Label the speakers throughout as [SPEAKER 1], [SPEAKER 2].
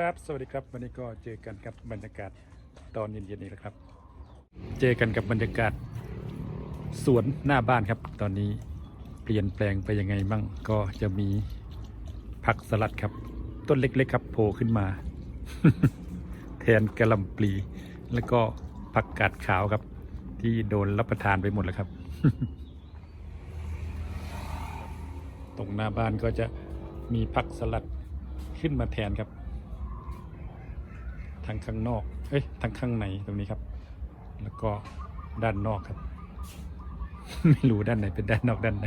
[SPEAKER 1] ครับ สวัสดีครับ วันนี้ก็เจอกันกับบรรยากาศตอนเย็นๆนี้แหละครับ เจอกันกับบรรยากาศสวนหน้าบ้านครับ ตอนนี้เปลี่ยนแปลงไปยังไงบ้าง ก็จะมีผักสลัดครับ ต้นเล็กๆครับโผล่ขึ้นมา แทนกระลำปลี แล้วก็ผักกาดขาวครับ ที่โดนรับประทานไปหมดแล้วครับ ตรงหน้าบ้านก็จะมีผักสลัดขึ้นมาแทนครับ ทั้งข้างนอก เอ้ยทั้งข้างในตรงนี้ครับ แล้วก็ด้านนอกครับ ไม่รู้ด้านไหนเป็นด้านนอกด้านไหน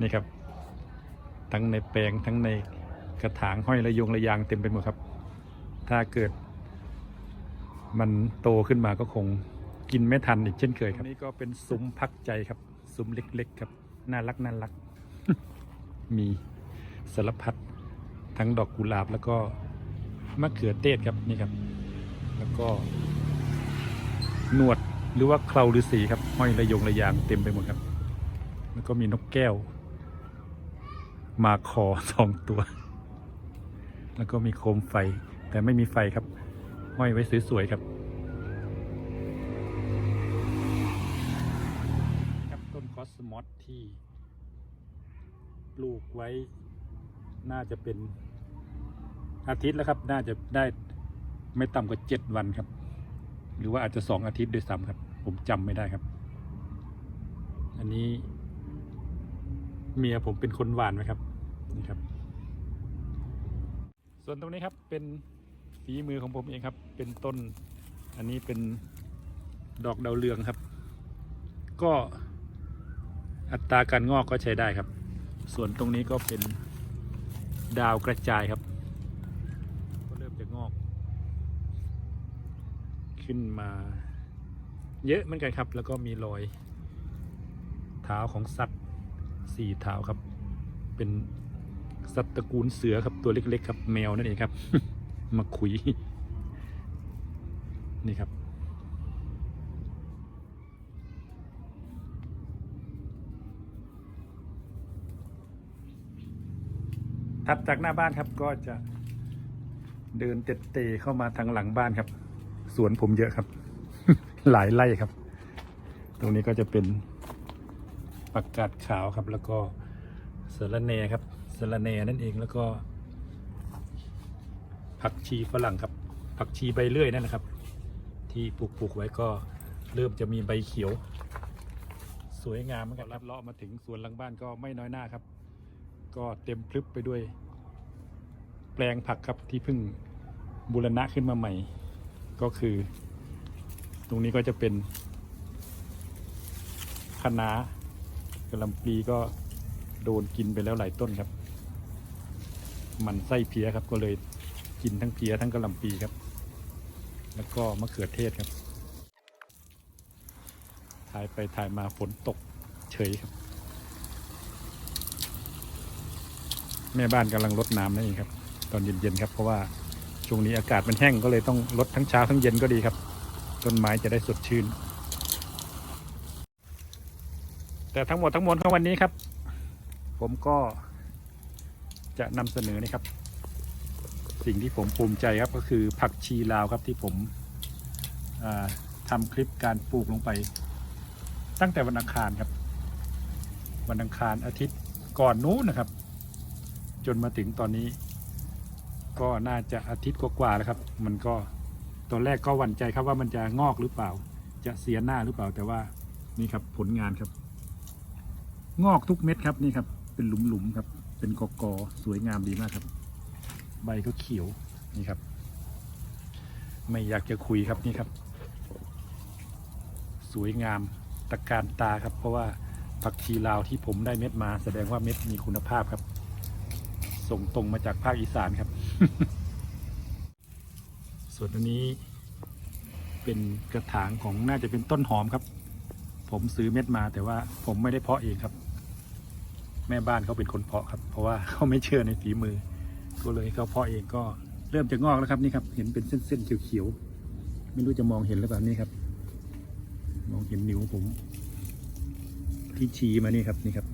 [SPEAKER 1] นี่ครับ ทั้งในแปลงทั้งในกระถางห้อยระยงระยางเต็มไปหมดครับ ถ้าเกิด มันโตขึ้นมาก็คงกินไม่ทันอีกเช่นเคยครับนี่ก็เป็นซุ้มพักใจครับ ซุ้มเล็ก ๆ ครับ น่ารักน่ารัก มีสารพัดทั้งดอกกุหลาบแล้วก็ มะเขือเทศครับนี่ครับ แล้วก็ หนวดหรือว่าเคราฤาษีครับห้อยระยงระยางเต็มไปหมดครับ แล้วก็มีนกแก้ว มาคอสองตัว แล้วก็มีโคมไฟ แต่ไม่มีไฟครับ ห้อยไว้สวยๆครับครับต้นคอสมอสที่ปลูกไว้น่าจะเป็น อาทิตย์แล้วครับ น่าจะได้ไม่ต่ำกว่าเจ็ดวันครับ หรือว่าอาจจะสองอาทิตย์ด้วยซ้ำครับ ผมจำไม่ได้ครับ อันนี้ เมียผมเป็นคนหวานไหมครับนี่ครับ ส่วนตรงนี้ครับเป็นฝีมือของผมเองครับ เป็นต้น อันนี้เป็นดอกดาวเรืองครับ ก็อัตราการงอกก็ใช้ได้ครับ ส่วนตรงนี้ก็เป็นดาวกระจายครับ ก็เริ่มจะงอก ขึ้นมา เยอะเหมือนกันครับ แล้วก็มีรอยเท้าของสัตว์สี่เท้าครับ เป็นสัตว์ตระกูลเสือครับตัวเล็กๆครับ แมวนั่นเองครับ มาคุย นี่ครับถัดจากหน้าบ้านครับก็จะเดินเตะเตะเข้ามาทางหลังบ้านครับ สวนผมเยอะครับ หลายไร่ครับ ตรงนี้ก็จะเป็นปักกาดขาวครับ แล้วก็สะระแหนครับสะระแหนนั่นเองแล้วก็ ผักชีฝรั่งครับ ผักชีใบเลื่อยนั่นนะครับ ที่ปลูกปลูกไว้ก็เริ่มจะมีใบเขียว สวยงามเหมือนกันลัดเลาะมาถึงสวนหลังบ้านก็ไม่น้อยหน้าครับ ก็เต็มพลึบไปด้วย แปลงผักครับที่เพิ่งบูรณะขึ้นมาใหม่ ก็คือ ตรงนี้ก็จะเป็นคะน้ากระลำปลีก็โดนกินไปแล้วหลายต้นครับ มันไส้เพี้ยครับก็เลยกินทั้งเพี้ยทั้งกระลำปีครับ แล้วก็มะเขือเทศครับ ถ่ายไปถ่ายมาฝนตกเฉยครับ แม่บ้านกำลังรดน้ำนั่นเองครับ ตอนเย็นๆครับเพราะว่า ช่วงนี้อากาศมันแห้งก็เลยต้องรดทั้งเช้าทั้งเย็นก็ดีครับ ต้นไม้จะได้สดชื่น แต่ทั้งหมดทั้งมวลของวันนี้ครับ ผมก็จะนำเสนอนะครับ สิ่งที่ผมภูมิใจครับก็คือผักชีลาวครับที่ผมอ่าทำคลิปการปลูกลงไป ตั้งแต่วันอังคารครับ วันอังคารอาทิตย์ก่อนนู้นนะครับ จนมาถึงตอนนี้ ก็น่าจะอาทิตย์กว่าๆแล้วครับ มันก็ตอนแรกก็หวั่นใจครับว่ามันจะงอกหรือเปล่า จะเสียหน้าหรือเปล่าแต่ว่านี่ครับผลงานครับ งอกทุกเม็ดครับนี่ครับ เป็นหลุมๆครับ เป็นกอกอสวยงามดีมากครับ ใบก็เขียวนี่ครับ ไม่อยากจะคุยครับนี่ครับ สวยงามตะการตาครับ เพราะว่าผักชีลาวที่ผมได้เม็ดมา แสดงว่าเม็ดมีคุณภาพครับ ส่งตรงมาจากภาคอีสานครับ ส่วนอันนี้เป็นกระถางของน่าจะเป็นต้นหอมครับ ผมซื้อเม็ดมาแต่ว่าผมไม่ได้เพาะเองครับ แม่บ้านเขาเป็นคนเพาะครับ เพราะว่าเขาไม่เชื่อในฝีมือ ก็เลยเขาเพาะเองก็เริ่มจะงอกแล้วครับนี่ครับ เห็นเป็นเส้นๆเขียวๆไม่รู้จะมองเห็นหรือเปล่านี่ครับ มองเห็นนิ้วผมที่ชี้มานี่ครับนี่ครับ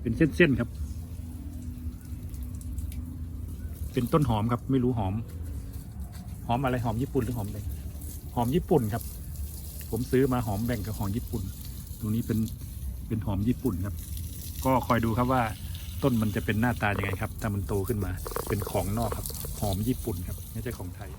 [SPEAKER 1] เป็นเส้นๆครับ เเป็นต้นหอมครับ ไม่รู้หอม หอมอะไรหอมญี่ปุ่นหรือหอมอะไรหอมญี่ปุ่นครับ ผมซื้อมาหอมแบ่งกับหอมญี่ปุ่น ตรงนี้เป็นเป็นหอมญี่ปุ่นครับ ก็คอยดูครับว่าต้นมันจะเป็นหน้าตายังไงครับ ถ้ามันโตขึ้นมาเป็นของนอกครับ หอมญี่ปุ่นครับไม่ใช่ของไทย